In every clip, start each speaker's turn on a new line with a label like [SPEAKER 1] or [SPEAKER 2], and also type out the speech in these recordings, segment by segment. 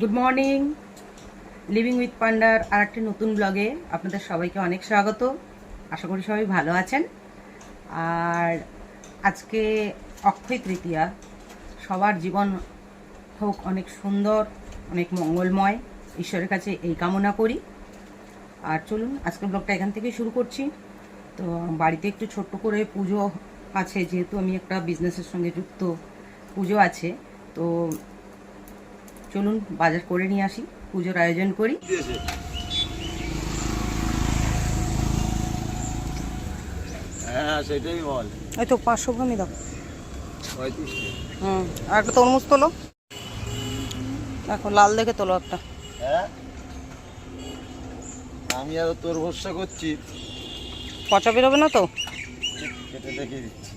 [SPEAKER 1] Good morning living with পান্ডার আর একটি নতুন ব্লগে আপনাদের সবাইকে অনেক স্বাগত। আশা করি সবাই ভালো আছেন। আর আজকে অক্ষয় তৃতীয়া। সবার জীবন হোক অনেক সুন্দর, অনেক মঙ্গলময়। ঈশ্বরের কাছে এই কামনা করি। আর চলুন, আজকের ব্লগটা এখান থেকে শুরু করছি। তো বাড়িতে একটু ছোট্ট করে পুজো আছে, যেহেতু আমি একটা বিজনেসের সঙ্গে যুক্ত। পুজো আছে, তো চলুন বাজার করে নিয়ে আসি পুজোর আয়োজন করি।
[SPEAKER 2] হ্যাঁ সেটাই বল।
[SPEAKER 1] এই তো পাঁচশো গ্রামই দাও। হুম আর একটা তরমুজ তোলো। দেখো লাল দেখে তোলো একটা।
[SPEAKER 2] হ্যাঁ? আমি আরও তোর ভরসা করছি।
[SPEAKER 1] পচা বেরোবে না তো?
[SPEAKER 2] কেটে দেখিয়ে দিচ্ছি।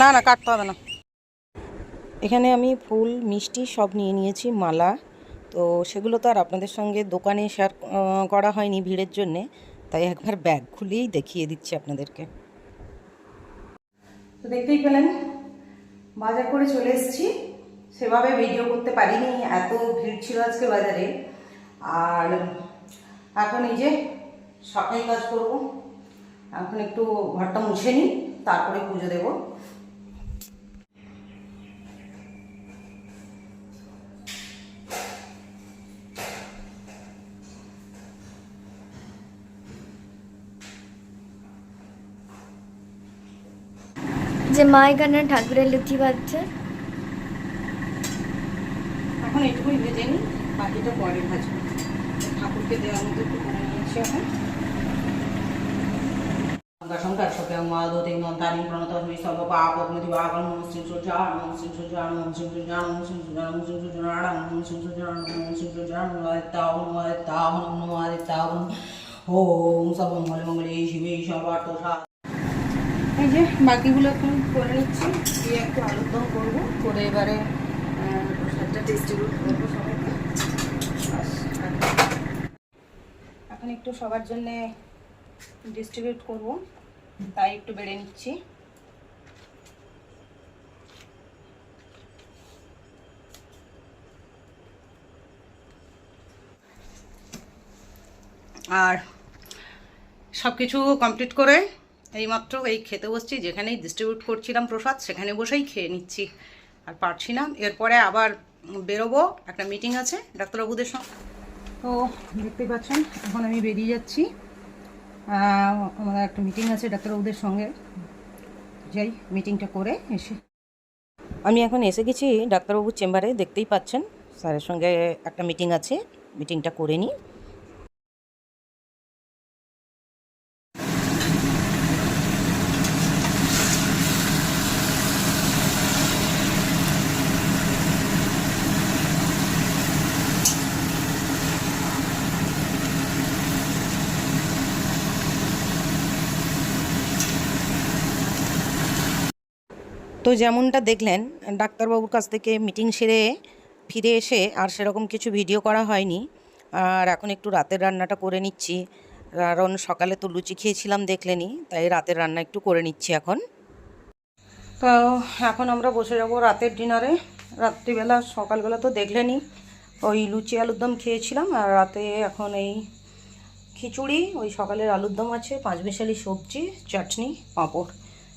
[SPEAKER 1] না না কাটতে হবে না। এখানে আমি ফুল, মিষ্টি সব নিয়ে নিয়েছি, মালা। তো সেগুলো তো আর আপনাদের সঙ্গে দোকানে শেয়ার করা হয়নি ভিড়ের জন্যে। তাই একবার ব্যাগ খুলেই দেখিয়ে দিচ্ছি আপনাদেরকে। তো দেখতেই পেলেন, বাজার করে চলে এসেছি। সেভাবে ভিডিও করতে পারিনি, এত ভিড় ছিল আজকে বাজারে। আর এখন এই যে সকালে কাজ করব। এখন একটু ঘরটা মুছে নিই, তারপরে পুজো দেবো।
[SPEAKER 3] যে মা এখানে ঠাকুরের লুচি পাচ্ছে
[SPEAKER 1] এখন এটুকুই ভেজে নিই বাকিটা পরে ঠাকুরকে এখন মঙ্গলে শিবে এই যে বাকিগুলো এখন করে নিচ্ছি, দিয়ে একটু আলুর দম করব, করে এবারে প্রসাদটা ডিস্ট্রিবিউট করব সবাইকে। এখন একটু সবার জন্যে ডিস্ট্রিবিউট করব, তাই একটু বেড়ে নিচ্ছি। আর সব কিছু কমপ্লিট করে এইমাত্র এই খেতে বসছি, যেখানেই ডিস্ট্রিবিউট করছিলাম প্রসাদ, সেখানে বসেই খেয়ে নিচ্ছি। আর পারছি না, এরপরে আবার বেরোবো, একটা মিটিং আছে ডাক্তারবাবুদের সঙ্গে। তো দেখতেই পাচ্ছেন, এখন আমি বেরিয়ে যাচ্ছি। আমাদের একটা মিটিং আছে ডাক্তারবাবুদের সঙ্গে। যাই মিটিংটা করে এসে। আমি এখন এসে গেছি ডাক্তারবাবুর চেম্বারে, দেখতেই পাচ্ছেন, স্যারের সঙ্গে একটা মিটিং আছে মিটিংটা করে নিই। তো যেমনটা দেখলেন, ডাক্তারবাবুর কাছ থেকে মিটিং সেরে ফিরে এসে আর সেরকম কিছু ভিডিও করা হয়নি। আর এখন একটু রাতের রান্নাটা করে নিচ্ছি। কারণ সকালে তো লুচি খেয়েছিলাম দেখলেনি তাই রাতের রান্না একটু করে নিচ্ছি এখন। তো এখন আমরা বসে যাব রাতের ডিনারে রাত্রিবেলা, সকালবেলা তো দেখলেনি ওই লুচি আলুর দম খেয়েছিলাম। আর রাতে এখন এই খিচুড়ি, ওই সকালের আলুর দম আছে পাঁচমিশালি সবজি, চাটনি, পাঁপড়।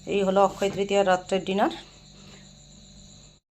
[SPEAKER 1] এই হলো অক্ষয় তৃতীয়ার রাত্রের ডিনার